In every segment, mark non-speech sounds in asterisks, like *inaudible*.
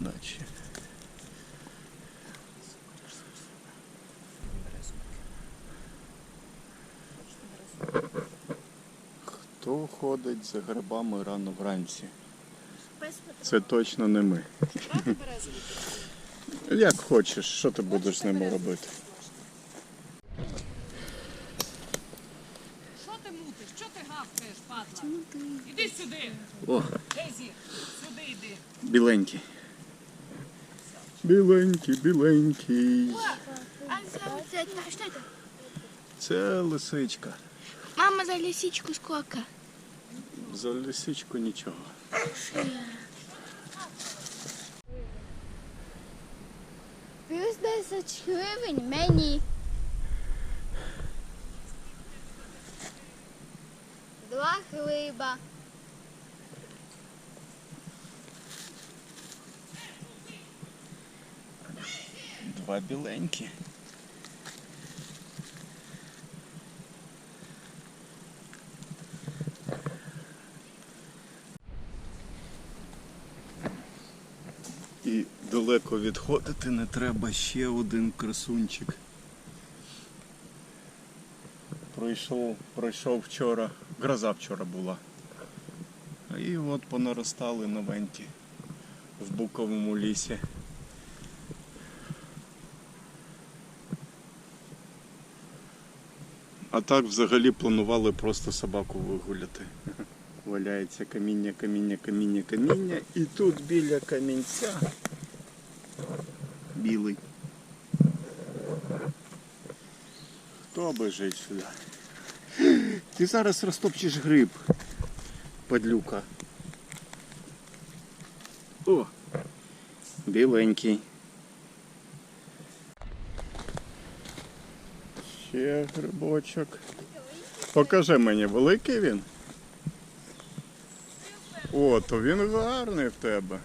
Наче. Хто ходить за грибами рано вранці? Це точно не ми. Як хочеш, що ти будеш з ними робити? Що ти мутиш? Що ти гавкаєш, падла? Іди сюди. О, Дезі, сюди йди. біленький. Біленький, біленький. А за- за- что это? Це лисичка. Мама за лисичку сколько? За лисичку нічого. Плюс 10 гривень мені. Два хліба. Два біленькі. І далеко відходити не треба ще один красунчик. Пройшов, пройшов вчора, гроза вчора була. І от понаростали новенькі в буковому лісі. А так взагалі планували просто собаку вигуляти. *laughs* Валяється каміння, каміння, каміння, каміння. І тут біля камінця білий. Хто бежить сюди? *gasps* Ти зараз розтопчеш гриб, падлюка. О! Біленький. Ще грибочок. Покажи мені, великий він? О, то він гарний в тебе.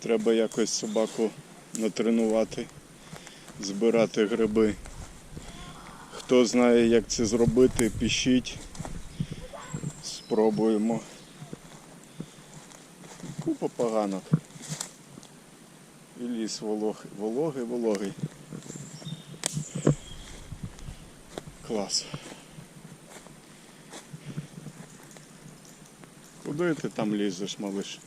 Треба якось собаку натренувати, збирати гриби. Хто знає, як це зробити, пишіть. Спробуємо. Купа поганок. І ліс вологий, вологий, вологий. Клас. Куди ти там лізеш, малиш?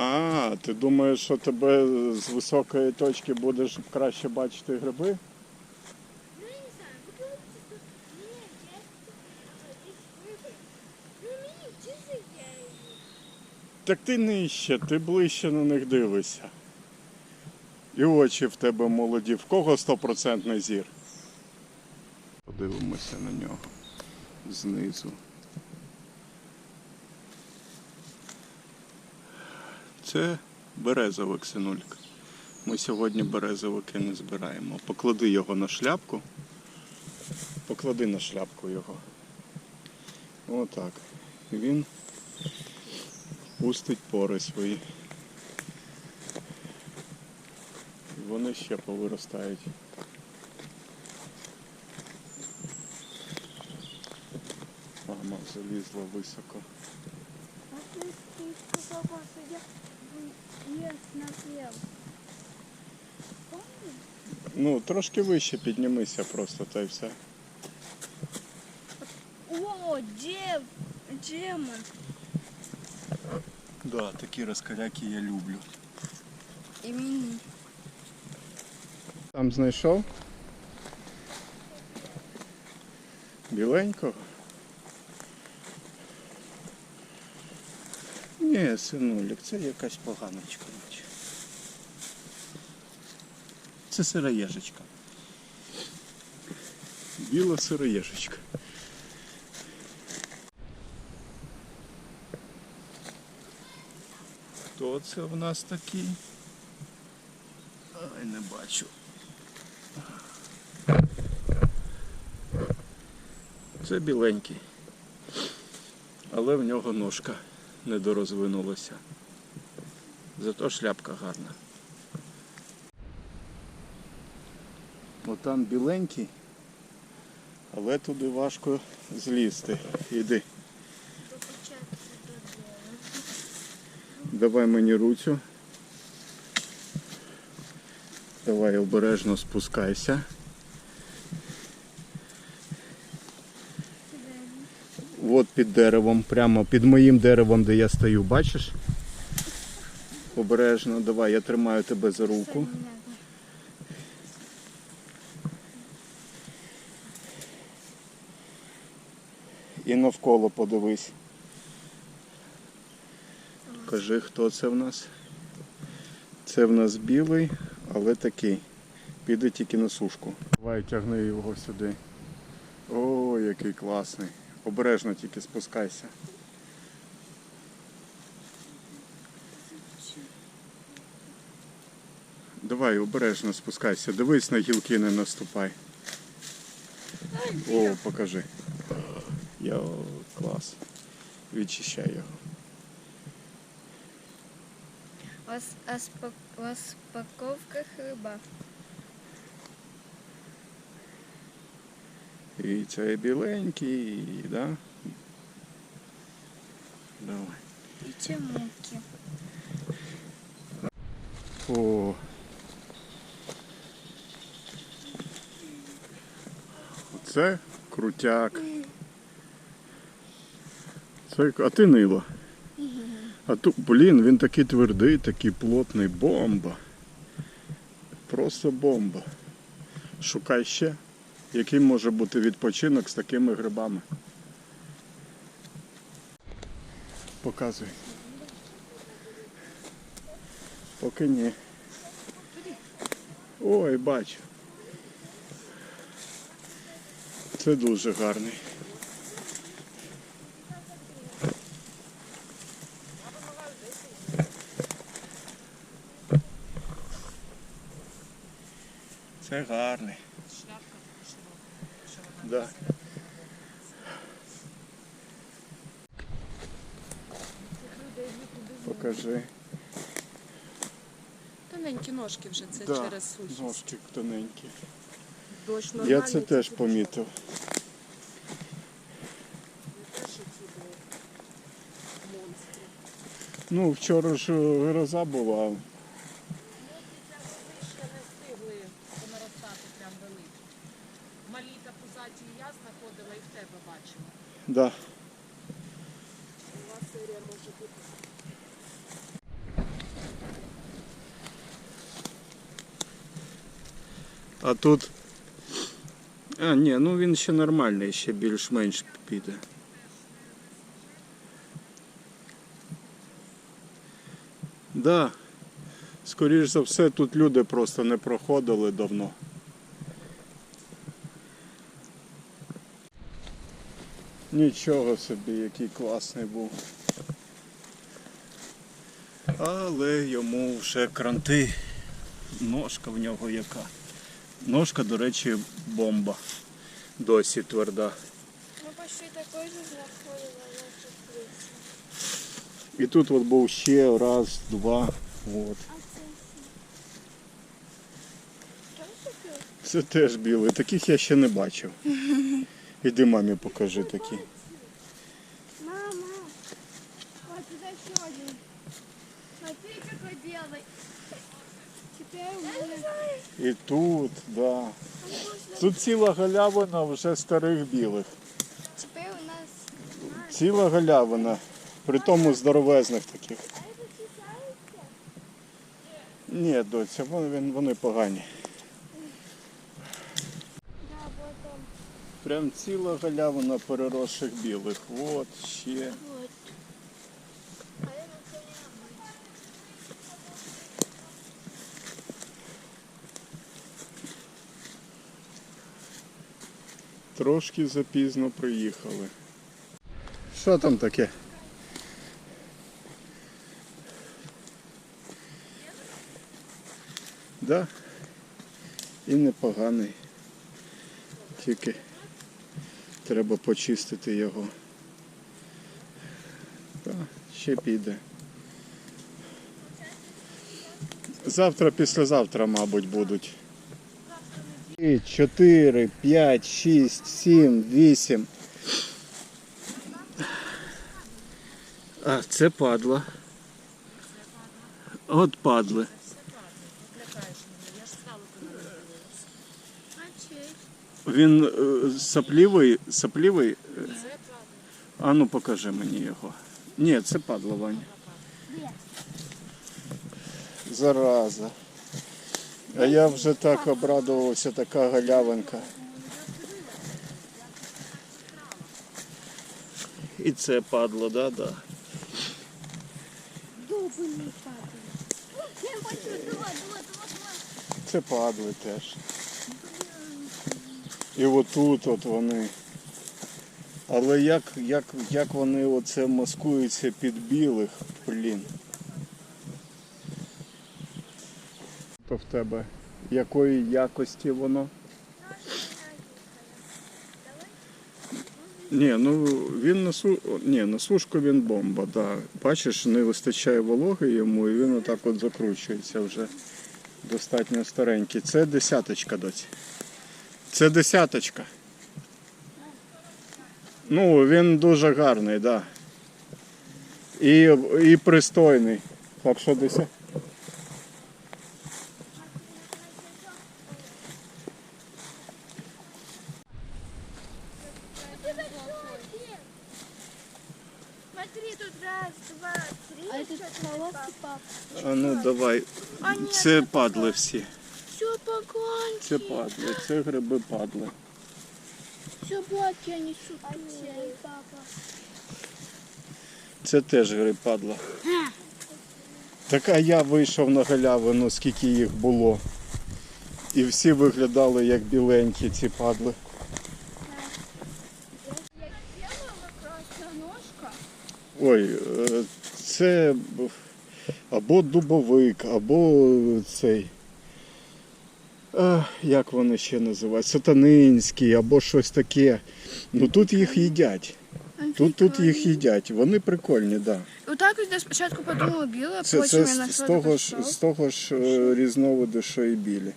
А, ти думаєш, що тебе з високої точки будеш краще бачити гриби? Ну, я не знаю, вы говорите, что меня есть Ну, мне часы я Так ти нижче, ти ближче на них дивишся. І очі в тебе молоді. В кого стопроцентний зір? Подивимося на нього знизу. Це березовик, синулька. Ми сьогодні березовики не збираємо. Поклади його на шляпку. Поклади на шляпку його. Отак. Він пустить пори свої. Вони ще повиростають. Мама залізла високо. А ты сказал, что я не смотрел. Ну, трошки вище піднімися просто, та й все. О, дев, демон. Да, такі розкаляки я люблю. И мини. Там знайшов? Біленького? Ні, синулік, це якась поганочка. наче. Це сироєжечка. Біла сироєжечка. Хто це в нас такий? Ай, не бачу. Це біленький. але в нього ножка недорозвинулася. Зато шляпка гарна. Отам біленький, але туди важко злізти. Іди. Давай мені руцю. Давай обережно спускайся. От під деревом, прямо під моїм деревом, де я стою, бачиш? Обережно, давай, я тримаю тебе за руку. І навколо подивись. Кажи, хто це в нас? Це в нас білий, але такий. Піде тільки на сушку. Давай тягни його сюди. О, який класний. Обережно тільки спускайся. Давай обережно спускайся. Дивись на гілки, не наступай. О, покажи. Йо, клас. Відчищай його. Розпаковка хліба. І це біленький, да? Давай. І чимуки. О. Оце крутяк. Це, а ти нива. А тут, блін, він такий твердий, такий плотний. Бомба. Просто бомба. Шукай ще. Який може бути відпочинок з такими грибами? Показуй. Поки ні. Ой, бачу. Це дуже гарний. Це гарний. Да. Покажи. Тоненькі ножки вже це Да, через сухість. Ножчик тоненький. Дощ Я це теж помітив. Ну, вчора ж гроза була. Ще не встигли понаростати прям великі. Малі та пузаті я знаходила і в тебе бачила. Да. Була серія може бути. А тут. А, ні, ну він ще нормальний, ще більш-менш піде. Да. Скоріш за все, тут люди просто не проходили давно. Нічого собі, який класний був. Але йому вже кранти. Ножка в нього яка. Ножка, до речі, бомба. Досі тверда. Ну, почти такой же знаходила, як і. Тут от був ще раз, два. От. Це теж білий. Таких я ще не бачив. *laughs* Іди мамі покажи такі. І тут, да. Тут ціла галявина вже старих білих. Ціла галявина. При тому здоровезних таких. Ні, доця, вони, вони погані. Прям ціла галявина переросших білих. От ще. Вот. А я на коня. Трошки запізно приїхали. Що там таке? Да? І непоганий. Тільки треба почистити його. Та, ще піде. Завтра, післязавтра, мабуть, будуть. 4, 5, 6, 7, 8. А, це падла. От падли. Він е, саплівий, саплівий. А ну покажи мені його. Ні, це падла, Ваня. Зараза. А я вже так обрадувався, така галявинка. І це падло, да, да. Давай, давай. Це падли теж. І отут от вони. Але як, як, як вони оце маскуються під білих, блін. То в тебе якої якості воно? Ні, ну він на су... Ні, на сушку він бомба, да. Бачиш, не вистачає вологи йому і він отак от закручується вже достатньо старенький. Це десяточка доці. Це десяточка. Ну, він дуже гарний, так. Да. І, і пристойний. Так що десят. Смотри, тут раз, два, три. А это полоски, пап. А ну давай. Це падли всі. Все поклонки. Це падли, це гриби падли. Все блоки они сутулые, папа. Це теж гриб падла. Так а я вийшов на галявину, скільки їх було. І всі виглядали як біленькі ці падли. Як белого красноножка. Ой, е, це або дубовик, або цей. е, Як вони ще називають? Сатанинський, або щось таке. Ну тут їх їдять. Тут, тут їх їдять. Вони прикольні, так. Да. Отак ось я спочатку подумала біле, Це, потім це я з того ж, з того ж е, різновиду, що і білі.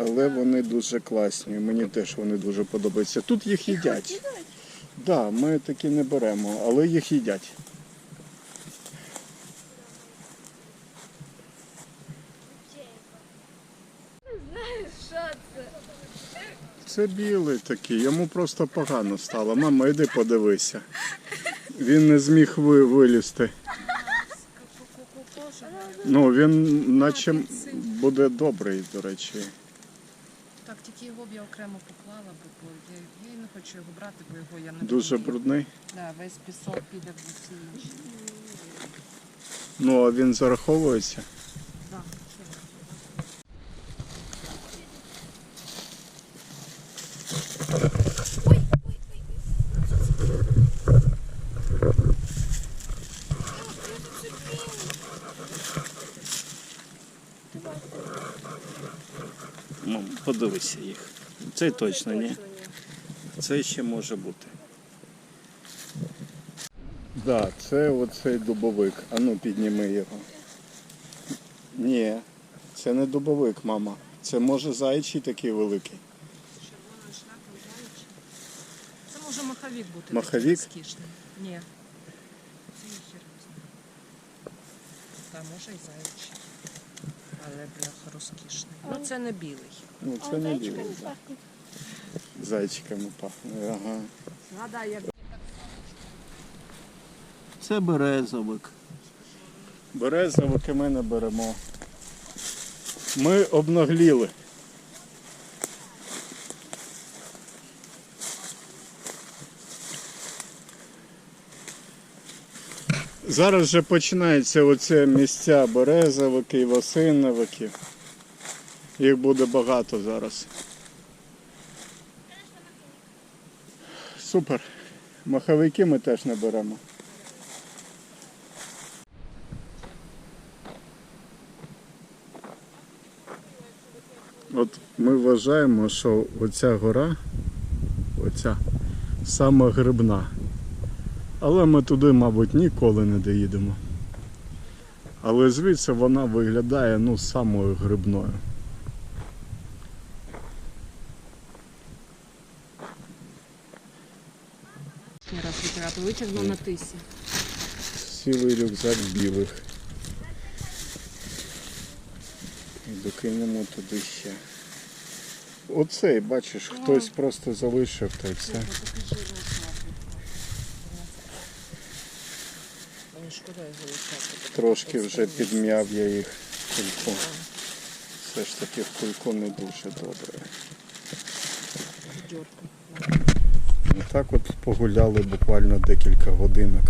Але вони дуже класні. Мені теж вони дуже подобаються. Тут їх їдять. Так, да, ми такі не беремо, але їх їдять. Це? Білий такий, йому просто погано стало. Мама, йди подивися. Він не зміг вилізти. Ну, він наче буде добрий, до речі. Так, тільки його б я окремо поклала, бо я, я не хочу його брати, бо його я не Дуже буду. брудний. Да, весь пісок піде в усі інші. Ну, а він зараховується. Да. Мам, їх. Це точно ні. Це ще може бути. Так, да, це оцей дубовик. А ну підніми його. Ні, це не дубовик, мама. Це може зайчий такий великий. Це може маховік бути. Маховік? Ні. Це я хер не. Та може і заячий. Але бляха розкішний. Ну це не білий. Ну це не білий. Зайчиками пахне. Ага. Згадай, як Це березовик. Березовики ми не беремо. Ми обнагліли. Зараз вже починається оце місця березовики, осиновики. Їх буде багато зараз. Супер. Маховики ми теж не беремо. От ми вважаємо, що оця гора, оця сама грибна. Але ми туди, мабуть, ніколи не доїдемо. Але звідси вона виглядає ну самою грибною. Раз на тисі. Сілий рюкзак білих. І докинемо туди ще. Оцей, бачиш, хтось просто залишив та й все. Мені шкода його лишати. Трошки вже підм'яв я їх кульку. Все ж таки в кульку не дуже добре. Дьорка. Так от погуляли буквально декілька годинок.